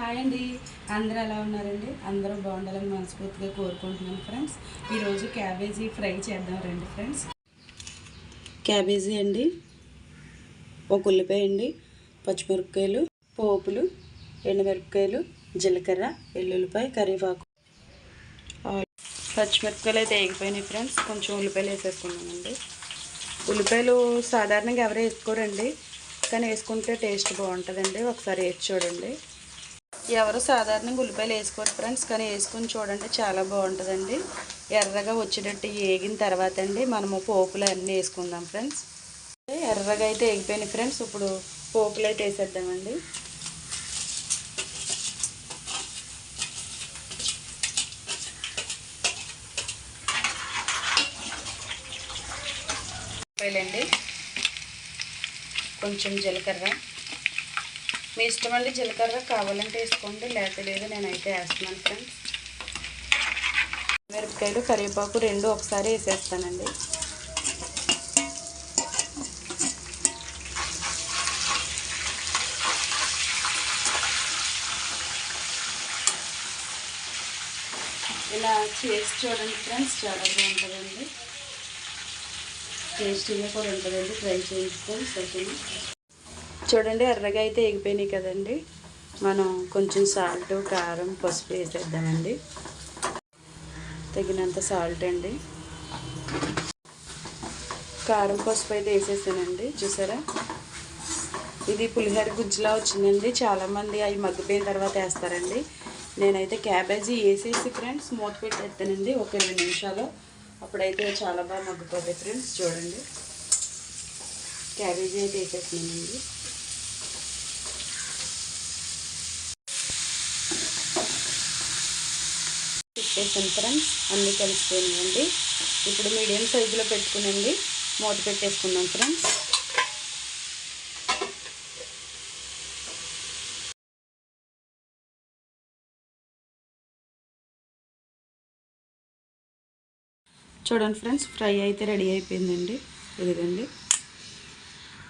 Hi అండి. అందరూ ఎలా ఉన్నారండి? అందరూ బాగుండాలని మనస్ఫూర్తిగా కోరుకుంటున్నాను ఫ్రెండ్స్. ఈరోజు క్యాబేజీ ఫ్రై చేద్దాం రండి ఫ్రెండ్స్. క్యాబేజీ అండి. ఒక ఉల్లిపాయ అండి. పచ్చిమిరపకాయలు పోపులు ఎండుమిరపకాయలు జీలకర్ర ఎల్లుల్లిపాయ కరివేపాకు. పచ్చిమిరపకాయలు అయితే వేగిపోయినాయి ఫ్రెండ్స్. కొంచెం ఉల్లిపాయలు వేసేసుకున్నామండి ఉల్లిపాయలు సాధారణంగా ఎవరు వేసుకోరండి. కానీ వేసుకుంటే టేస్ట్ బాగుంటుందండి. ఒకసారి వేసి చూడండి. ఎవరు సాధారణంగా ఉల్లిపాయలు వేసుకోరు ఫ్రెండ్స్ కానీ వేసుకొని చూడండి చాలా బాగుంటుందండి. ఎర్రగా వచ్చేటట్టు వేగిన తర్వాత అండి మనము పోపులు అన్నీ వేసుకుందాం ఫ్రెండ్స్. ఎర్రగా అయితే వేగిపోయినాయి ఫ్రెండ్స్ ఇప్పుడు పోపులు అయితే వేసేద్దామండి. ఉల్లిపాయలండి కొంచెం జీలకర్ర. మీ ఇష్టం అండి జీలకర్ర కావాలంటే వేసుకోండి లేకపోతే నేనైతే వేస్తున్నాను ఫ్రెండ్స్. మిరపకాయలు కరివేపాకు రెండు ఒకసారి వేసేస్తానండి. ఇలా చేసి చూడండి ఫ్రెండ్స్ చాలా బాగుంటుందండి. టేస్టీగా కూడా ఉంటుందండి ట్రై చేయించుకోండి సరిపోయింది చూడండి ఎర్రగా అయితే ఎగిపోయినాయి కదండి. మనం కొంచెం సాల్ట్ కారం పసుపు వేసేద్దామండి. తగినంత సాల్ట్ అండి. కారం పసుపు అయితే వేసేసానండి చూసారా? ఇది పులిహోర గుజ్జులా వచ్చిందండి. చాలామంది అవి మగ్గిపోయిన తర్వాత వేస్తారండి. నేనైతే క్యాబేజీ వేసేసి ఫ్రెండ్స్ మూత పెట్టేస్తానండి ఒక ఇరవై నిమిషాలు. అప్పుడైతే చాలా బాగా మగ్గిపోతాయి ఫ్రెండ్స్ చూడండి. క్యాబేజీ అయితే వేసేస్తున్నానండి. పెట్టేసాను ఫ్రెండ్స్. అన్నీ కలిసిపోయినాయండి. ఇప్పుడు మీడియం సైజులో పెట్టుకునండి. మూత పెట్టేసుకుందాం ఫ్రెండ్స్. చూడండి ఫ్రెండ్స్ ఫ్రై అయితే రెడీ అయిపోయిందండి. ఇదిగండి.